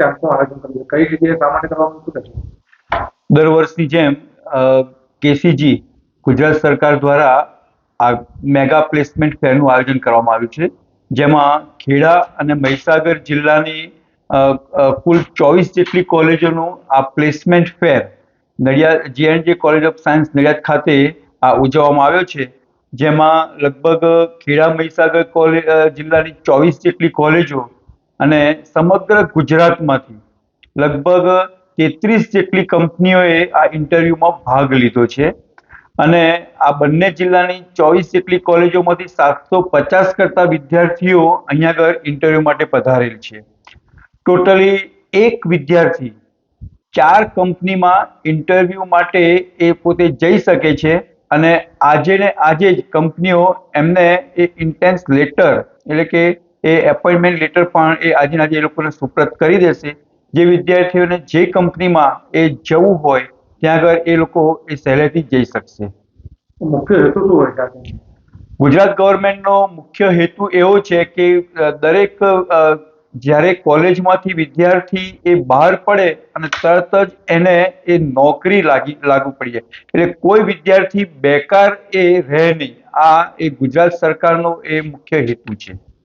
કઈ જગ્યાએ શા દર વર્ષની જેમ કેસીજી ગુજરાત સરકાર દ્વારા આ મેગા પ્લેસમેન્ટ ફેરનું આયોજન કરવામાં આવ્યું છે. જેમાં ખેડા અને મહીસાગર જિલ્લાની કુલ ચોવીસ જેટલી કોલેજોનું આ પ્લેસમેન્ટ ફેર નડિયાદ જે કોલેજ ઓફ સાયન્સ નડિયાદ ખાતે આ ઉજવવામાં આવ્યો છે. જેમાં લગભગ ખેડા, મહીસાગર કોલેજ જિલ્લાની ચોવીસ જેટલી કોલેજો અને સમગ્ર ગુજરાતમાંથી લગભગ તેત્રીસ જેટલી કંપનીઓએ આ ઇન્ટરવ્યૂમાં ભાગ લીધો છે. અને આ બંને જિલ્લાની ચોવીસ જેટલી કોલેજોમાંથી સાતસો પચાસ કરતા વિદ્યાર્થીઓ અહીંયા આગળ ઇન્ટરવ્યૂ માટે પધારેલ છે. ટોટલી એક વિદ્યાર્થી ચાર કંપનીમાં ઇન્ટરવ્યૂ માટે એ પોતે જઈ શકે છે અને આજે ને આજે જ કંપનીઓ એમને એ ઇન્ટેન્સ લેટર એટલે કે એ એપોઇન્ટમેન્ટ લેટર પણ એ આજે ને આજે એ લોકોને સુપ્રત કરી દેશે. જે વિદ્યાર્થીઓને જે કંપનીમાં એ જવું હોય ત્યાં આગળ એ લોકો એ સહેલાઈથી જઈ શકશે. મુખ્ય હેતુ શું હોય ગુજરાત ગવર્મેન્ટનો મુખ્ય હેતુ એવો છે કે દરેક જ્યારે કોલેજમાંથી વિદ્યાર્થી એ બહાર પડે અને તરત જ એને એ નોકરી લાગી લાગુ પડી જાય એટલે કોઈ વિદ્યાર્થી બેકાર એ રહે નહીં. આ એ ગુજરાત સરકારનો એ મુખ્ય હેતુ છે.